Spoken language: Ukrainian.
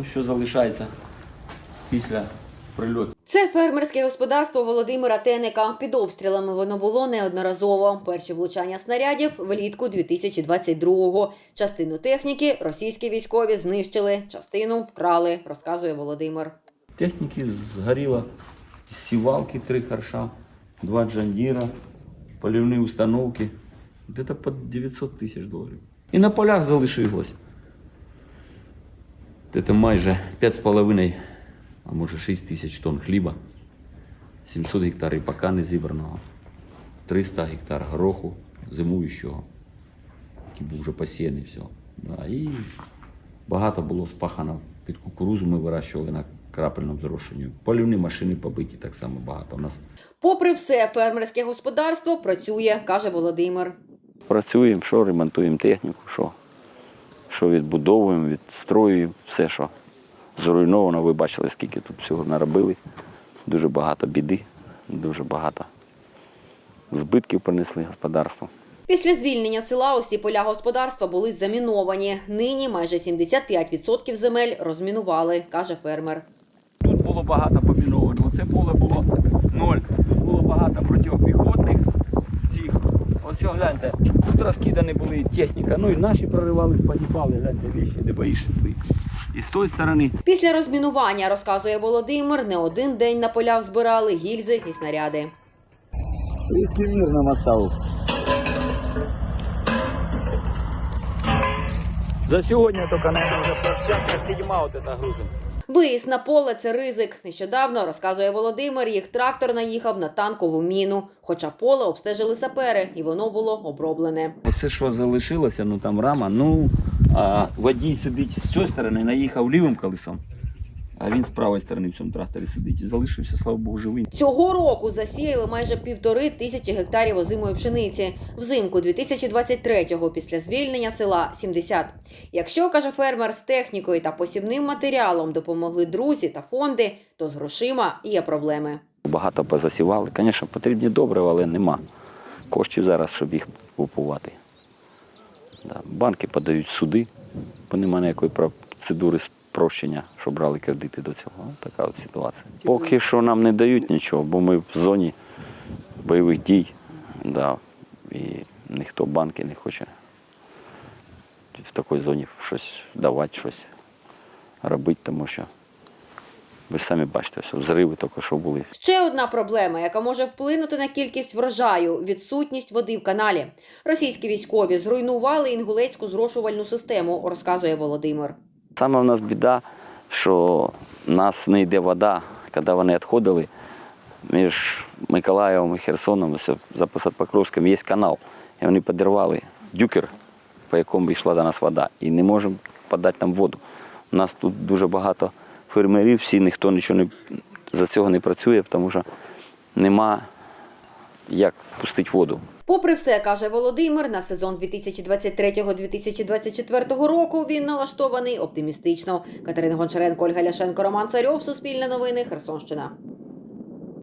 Ось що залишається після прильоту. Це фермерське господарство Володимира Теника. Під обстрілами воно було неодноразово. Перші влучання снарядів влітку 2022-го. Частину техніки російські військові знищили, частину вкрали, розказує Володимир. Техніки згоріло сівалки три харша, два джандіра, полівні установки. Где-то під 900 тисяч доларів. І на полях залишилось. Це майже 5,5, а може 6 тисяч тонн хліба, 700 гектарів пока не зібраного, 300 гектар гороху зимуючого, який був вже посіяний все. Да, і багато було спахано під кукурузу, ми вирощували на крапельному зрошенні. Полівні машини побиті так само багато. У нас Попри все, фермерське господарство працює, каже Володимир. Працюємо, що ремонтуємо техніку, що, що відбудовуємо, відстроюємо, все, що зруйновано. Ви бачили, скільки тут всього наробили. Дуже багато біди, дуже багато збитків принесли господарству. Після звільнення села усі поля господарства були заміновані. Нині майже 75% земель розмінували, каже фермер. Тут було багато поміновано. Оце поле було ноль. Було багато протипіхотних цих. Ось гляньте, тут розкидані були техніка. Ну і наші проривались, погибали, гляньте, вещи, де боїшся. І з тої сторони Після розмінування, розказує Володимир, не один день на полях збирали гільзи і снаряди. Різкий мір нам оставив. За сьогодні тільки наверное, вже площадка седьма от эта грузим. Виїзд на поле це ризик. Нещодавно, розказує Володимир, їх трактор наїхав на танкову міну. Хоча поле обстежили сапери, і воно було оброблене. Оце що залишилося, ну там рама, ну а водій сидить з цієї сторони, наїхав лівим колесом, а він з правої сторони в цьому тракторі сидить і залишився, слава Богу, живий. Цього року засіяли майже півтори тисячі гектарів озимої пшениці. Взимку 2023-го після звільнення села 70. Якщо, каже фермер, з технікою та посівним матеріалом допомогли друзі та фонди, то з грошима є проблеми. Багато позасівали. Звісно, потрібні добрива, але нема коштів зараз, щоб їх купувати. Банки подають суди, бо немає ніякої процедури спрощення, що брали кредити до цього. Така от ситуація. Поки що нам не дають нічого, бо ми в зоні бойових дій. Да. І ніхто банки не хоче в такій зоні щось давати, щось робити, тому що ви ж самі бачите, все, взриви тільки що були. Ще одна проблема, яка може вплинути на кількість врожаю відсутність води в каналі. Російські військові зруйнували інгулецьку зрошувальну систему, розказує Володимир. Саме в нас біда, що в нас не йде вода. Коли вони відходили між Миколаєвом і Херсоном, ось за Посадпокровським є канал. І вони підірвали дюкер, по якому йшла до нас вода. І не можемо подати там воду. У нас тут дуже багато фермерів, всі ніхто нічого не, за цього не працює, тому що нема як пустити воду. Попри все, каже Володимир, на сезон 2023-2024 року він налаштований оптимістично. Катерина Гончаренко, Ольга Ляшенко, Роман Царьов, Суспільне новини, Херсонщина.